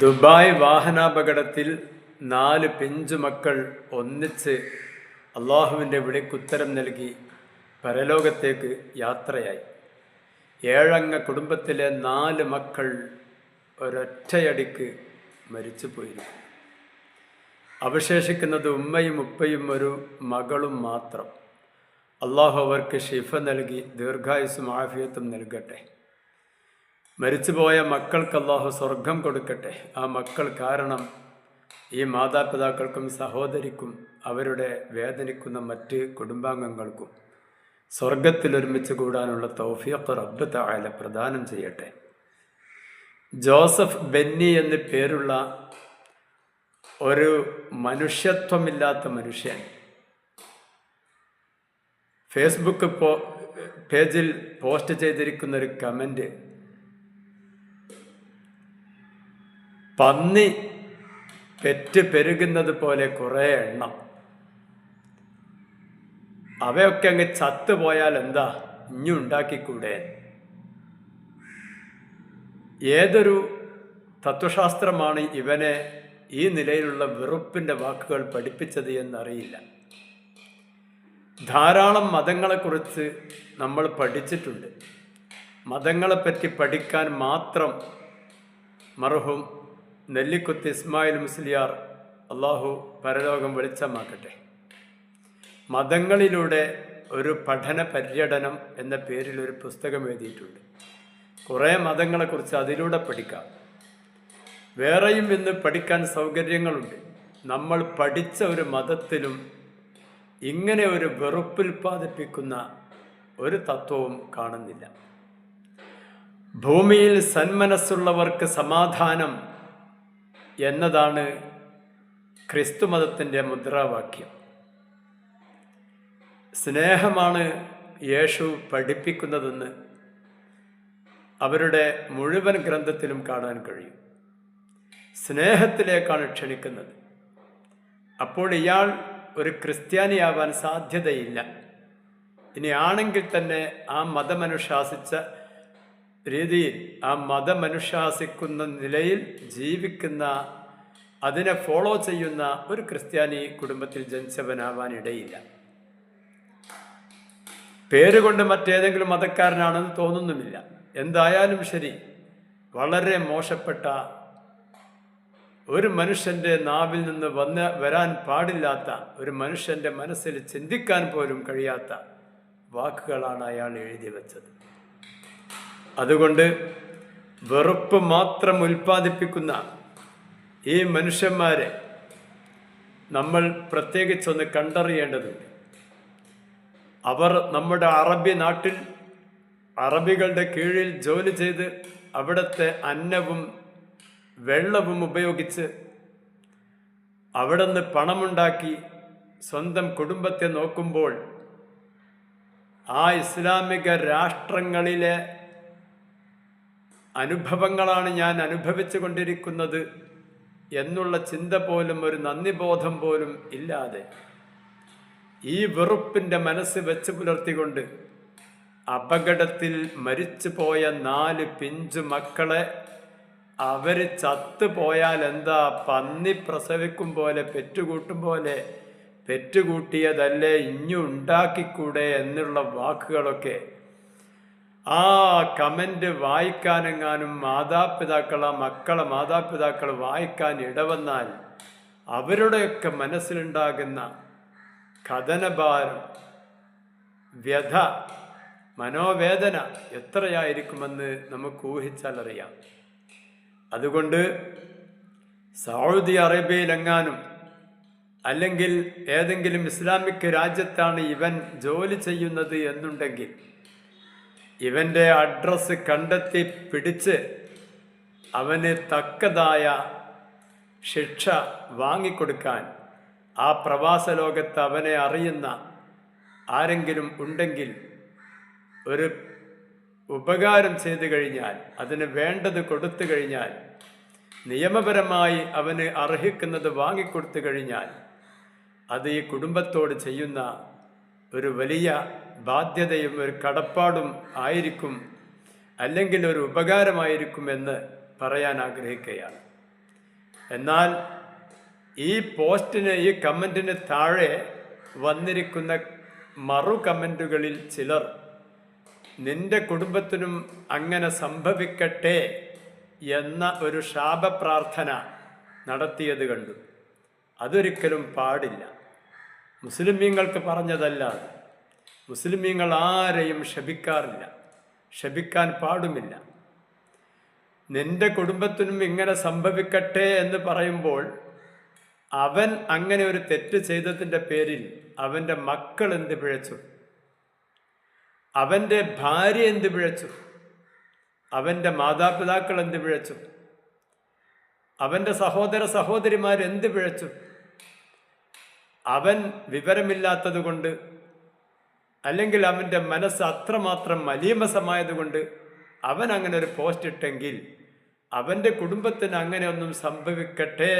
Dubai വാഹനാപകടത്തിൽ നാല് പിഞ്ചു മക്കൾ ഒന്നിച്ച് അള്ളാഹുവിന്റെ വിളിക്കുത്തരം നൽകി പരലോകത്തേക്ക് യാത്രയായി. ഏഴംഗ കുടുംബത്തിലെ നാല് മക്കൾ ഒരൊറ്റയടിക്ക് മരിച്ചു പോയിരുന്നു അവശേഷിക്കുന്നത് ഉമ്മയും ഉപ്പയും ഒരു മകളും മാത്രം. അള്ളാഹു അവർക്ക് ഷിഫ നൽകി ദീർഘായുസും ആഫിയത്തും നൽകട്ടെ. മരിച്ചുപോയ മക്കൾക്ക് അള്ളാഹു സ്വർഗം കൊടുക്കട്ടെ. ആ മക്കൾ കാരണം ഈ മാതാപിതാക്കൾക്കും സഹോദരിക്കും അവരുടെ വേദനിക്കുന്ന മറ്റ് കുടുംബാംഗങ്ങൾക്കും സ്വർഗത്തിൽ ഒരുമിച്ച് കൂടാനുള്ള തൗഫീഖ് റബ്ബ് തായാല പ്രദാനം ചെയ്യട്ടെ. ജോസഫ് ബെന്നി എന്ന് പേരുള്ള ഒരു മനുഷ്യത്വമില്ലാത്ത മനുഷ്യൻ ഫേസ്ബുക്ക് പോ പേജിൽ പോസ്റ്റ് ചെയ്തിരിക്കുന്ന ഒരു കമന്റ് പന്നി പെറ്റ് പെരുകുന്നത് പോലെ കുറേ എണ്ണം. അവയൊക്കെ അങ്ങ് ചത്തുപോയാൽ എന്താ? ഇഞ്ഞു ഉണ്ടാക്കിക്കൂടെ? ഏതൊരു തത്വശാസ്ത്രമാണ് ഇവനെ ഈ നിലയിലുള്ള വെറുപ്പിന്റെ വാക്കുകൾ പഠിപ്പിച്ചത് എന്നറിയില്ല. ധാരാളം മതങ്ങളെക്കുറിച്ച് നമ്മൾ പഠിച്ചിട്ടുണ്ട്. മതങ്ങളെപ്പറ്റി പഠിക്കാൻ മാത്രം മർഹൂം നെല്ലിക്കുത്ത് ഇസ്മായിൽ മുസ്ലിയാർ അള്ളാഹു പരലോകം വെളിച്ചമാക്കട്ടെ. മതങ്ങളിലൂടെ ഒരു പഠന പര്യടനം എന്ന പേരിൽ ഒരു പുസ്തകം എഴുതിയിട്ടുണ്ട്. കുറേ മതങ്ങളെക്കുറിച്ച് അതിലൂടെ പഠിക്കാം. വേറെയും ഇന്ന് പഠിക്കാൻ സൗകര്യങ്ങളുണ്ട്. നമ്മൾ പഠിച്ച ഒരു മതത്തിലും ഇങ്ങനെ ഒരു വെറുപ്പുൽപാദിപ്പിക്കുന്ന ഒരു തത്വവും കാണുന്നില്ല. ഭൂമിയിൽ സന്മനസ്സുള്ളവർക്ക് സമാധാനം എന്നതാണ് ക്രിസ്തുമതത്തിന്റെ മുദ്രാവാക്യം. സ്നേഹമാണ് യേശു പഠിപ്പിക്കുന്നതെന്ന് അവരുടെ മുഴുവൻ ഗ്രന്ഥത്തിലും കാണാൻ കഴിയും. സ്നേഹത്തിലേക്കാണ് ക്ഷണിക്കുന്നത്. അപ്പോൾ ഇയാൾ ഒരു ക്രിസ്ത്യാനിയാവാൻ സാധ്യതയില്ല. ഇനി ആണെങ്കിൽ തന്നെ ആ മതമനുശാസിച്ച രീതിയിൽ ആ മതമനുശാസിക്കുന്ന നിലയിൽ ജീവിക്കുന്ന അതിനെ ഫോളോ ചെയ്യുന്ന ഒരു ക്രിസ്ത്യാനി കുടുംബത്തിൽ ജനിച്ചവനാവാനിടയില്ല. പേരുകൊണ്ട് മറ്റേതെങ്കിലും മതക്കാരനാണെന്ന് തോന്നുന്നുമില്ല. എന്തായാലും ശരി വളരെ മോശപ്പെട്ട ഒരു മനുഷ്യന്റെ നാവിൽ നിന്ന് വന്ന് വരാൻ പാടില്ലാത്ത ഒരു മനുഷ്യന്റെ മനസ്സിൽ ചിന്തിക്കാൻ പോലും കഴിയാത്ത വാക്കുകളാണ് അയാൾ എഴുതി വച്ചത്. അതുകൊണ്ട് വെറുപ്പ് മാത്രം ഉൽപ്പാദിപ്പിക്കുന്ന ഈ മനുഷ്യന്മാരെ നമ്മൾ പ്രത്യേകിച്ചൊന്ന് കണ്ടറിയേണ്ടതുണ്ട്. അവർ നമ്മുടെ അറബി നാട്ടിൽ അറബികളുടെ കീഴിൽ ജോലി ചെയ്ത് അവിടുത്തെ അന്നവും വെള്ളവും ഉപയോഗിച്ച് അവിടെ നിന്ന് പണമുണ്ടാക്കി സ്വന്തം കുടുംബത്തെ നോക്കുമ്പോൾ ആ ഇസ്ലാമിക രാഷ്ട്രങ്ങളിലെ അനുഭവങ്ങളാണ് ഞാൻ അനുഭവിച്ചു കൊണ്ടിരിക്കുന്നത് എന്നുള്ള ചിന്ത പോലും ഒരു നന്ദിബോധം പോലും ഇല്ലാതെ ഈ വെറുപ്പിന്റെ മനസ്സ് വെച്ച് പുലർത്തിക്കൊണ്ട് അപകടത്തിൽ മരിച്ചു പോയ നാല് പിഞ്ചു മക്കളെ അവർ ചത്തുപോയാൽ എന്താ പന്നി പ്രസവിക്കും പോലെ പെറ്റുകൂട്ടും പോലെ പെറ്റുകൂട്ടിയതല്ലേ? ഇഞ്ഞുണ്ടാക്കിക്കൂടെ എന്നുള്ള വാക്കുകളൊക്കെ ആ കമന്റ് വായിക്കാനെങ്ങാനും മാതാപിതാക്കൾ ആ മക്കളെ മാതാപിതാക്കൾ വായിക്കാൻ ഇടവന്നാൽ അവരുടെയൊക്കെ മനസ്സിലുണ്ടാകുന്ന കഥനഭാരം വ്യഥ മനോവേദന എത്രയായിരിക്കുമെന്ന് നമുക്ക് ഊഹിച്ചാൽ അറിയാം. അതുകൊണ്ട് സൗദി അറേബ്യയിലെങ്ങാനും അല്ലെങ്കിൽ ഏതെങ്കിലും ഇസ്ലാമിക് രാജ്യത്താണ് ഇവൻ ജോലി ചെയ്യുന്നത് എന്നുണ്ടെങ്കിൽ ഇവന്റെ അഡ്രസ്സ് കണ്ടെത്തി പിടിച്ച് അവന് തക്കതായ ശിക്ഷ വാങ്ങിക്കൊടുക്കാൻ ആ പ്രവാസ ലോകത്ത് അവനെ അറിയുന്ന ആരെങ്കിലും ഉണ്ടെങ്കിൽ ഒരു ഉപകാരം ചെയ്തു കഴിഞ്ഞാൽ അതിന് വേണ്ടത് കൊടുത്തു കഴിഞ്ഞാൽ നിയമപരമായി അവന് അർഹിക്കുന്നത് വാങ്ങിക്കൊടുത്തു കഴിഞ്ഞാൽ അത് ഈ കുടുംബത്തോട് ചെയ്യുന്ന ഒരു വലിയ ബാധ്യതയും ഒരു കടപ്പാടും ആയിരിക്കും അല്ലെങ്കിൽ ഒരു ഉപകാരമായിരിക്കും എന്ന് പറയാൻ ആഗ്രഹിക്കുകയാണ്. എന്നാൽ ഈ പോസ്റ്റിന് ഈ കമന്റിന് താഴെ വന്നിരിക്കുന്ന മറു കമന്റുകളിൽ ചിലർ നിന്റെ കുടുംബത്തിനും അങ്ങനെ സംഭവിക്കട്ടെ എന്ന ഒരു ശാപപ്രാർത്ഥന നടത്തിയത് കണ്ടു. അതൊരിക്കലും പാടില്ല. മുസ്ലിമീങ്ങൾക്ക് പറഞ്ഞതല്ല. മുസ്ലിമീങ്ങൾ ആരെയും ശപിക്കാറില്ല ശപിക്കാൻ പാടുമില്ല. നിന്റെ കുടുംബത്തിനും ഇങ്ങനെ സംഭവിക്കട്ടെ എന്ന് പറയുമ്പോൾ അവൻ അങ്ങനെ ഒരു തെറ്റ് ചെയ്തതിന്റെ പേരിൽ അവന്റെ മക്കൾ എന്ത് പിഴച്ചു? അവന്റെ ഭാര്യ എന്ത് പിഴച്ചു? അവന്റെ മാതാപിതാക്കൾ എന്ത് പിഴച്ചു? അവന്റെ സഹോദര സഹോദരിമാർ എന്ത് പിഴച്ചു? അവൻ വിവരമില്ലാത്തത് കൊണ്ട് അല്ലെങ്കിൽ അവന്റെ മനസ്സ് അത്രമാത്രം മലീമസമായതുകൊണ്ട് അവൻ അങ്ങനെ ഒരു പോസ്റ്റ് ഇട്ടെങ്കിൽ അവന്റെ കുടുംബത്തിന് അങ്ങനെ ഒന്നും സംഭവിക്കട്ടെ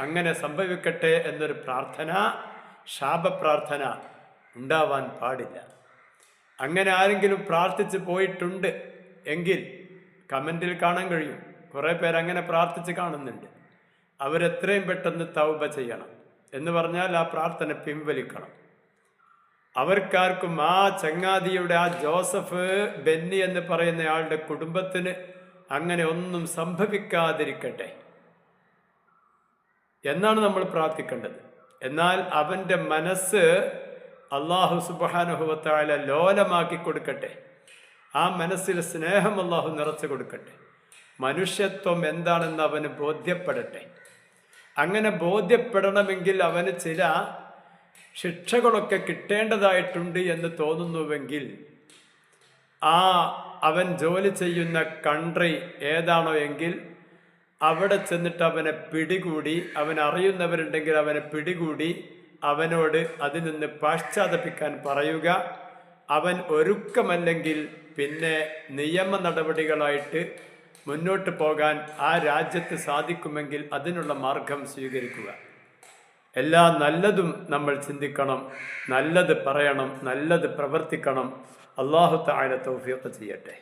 അങ്ങനെ സംഭവിക്കട്ടെ എന്നൊരു പ്രാർത്ഥന ശാപപ്രാർത്ഥന ഉണ്ടാവാൻ പാടില്ല. അങ്ങനെ ആരെങ്കിലും പ്രാർത്ഥിച്ച് പോയിട്ടുണ്ട് എങ്കിൽ കമന്റിൽ കാണാൻ കഴിയും. കുറേ പേർ അങ്ങനെ പ്രാർത്ഥിച്ച് കാണുന്നുണ്ട്. അവരെത്രയും പെട്ടെന്ന് തൗബ ചെയ്യണം എന്ന് പറഞ്ഞാൽ ആ പ്രാർത്ഥന പിൻവലിക്കണം. അവർക്കാർക്കും ആ ചങ്ങാതിയുടെ ആ ജോസഫ് ബെന്നി എന്ന് പറയുന്ന ആളുടെ കുടുംബത്തിന് അങ്ങനെ ഒന്നും സംഭവിക്കാതിരിക്കട്ടെ. എന്നാണ് നമ്മൾ പ്രാർത്ഥിക്കേണ്ടത്. എന്നാൽ അവന്റെ മനസ്സ് അള്ളാഹു സുബാനുഭവത്തായ ലോലമാക്കി കൊടുക്കട്ടെ. ആ മനസ്സിൽ സ്നേഹം അള്ളാഹു നിറച്ചു കൊടുക്കട്ടെ. മനുഷ്യത്വം എന്താണെന്ന് അവന് ബോധ്യപ്പെടട്ടെ. അങ്ങനെ ബോധ്യപ്പെടണമെങ്കിൽ അവന് ചില ശിക്ഷകളൊക്കെ കിട്ടേണ്ടതായിട്ടുണ്ട് എന്ന് തോന്നുന്നുവെങ്കിൽ ആ അവൻ ജോലി ചെയ്യുന്ന കൺട്രി ഏതാണോ എങ്കിൽ അവിടെ ചെന്നിട്ട് അവനെ പിടികൂടി അവൻ അറിയുന്നവരുണ്ടെങ്കിൽ അവനെ പിടികൂടി അവനോട് അതിൽ നിന്ന് പാശ്ചാത്തപിക്കാൻ പറയുക. അവൻ ഒരുക്കമല്ലെങ്കിൽ പിന്നെ നിയമ നടപടികളായിട്ട് മുന്നോട്ട് പോകാൻ ആ രാജ്യത്ത് സാധിക്കുമെങ്കിൽ അതിനുള്ള മാർഗം സ്വീകരിക്കുക. എല്ലാ നല്ലതും നമ്മൾ ചിന്തിക്കണം നല്ലത് പറയണം നല്ലത് പ്രവർത്തിക്കണം. അള്ളാഹു താഴെ തൗഫീഖ് ചെയ്യട്ടെ.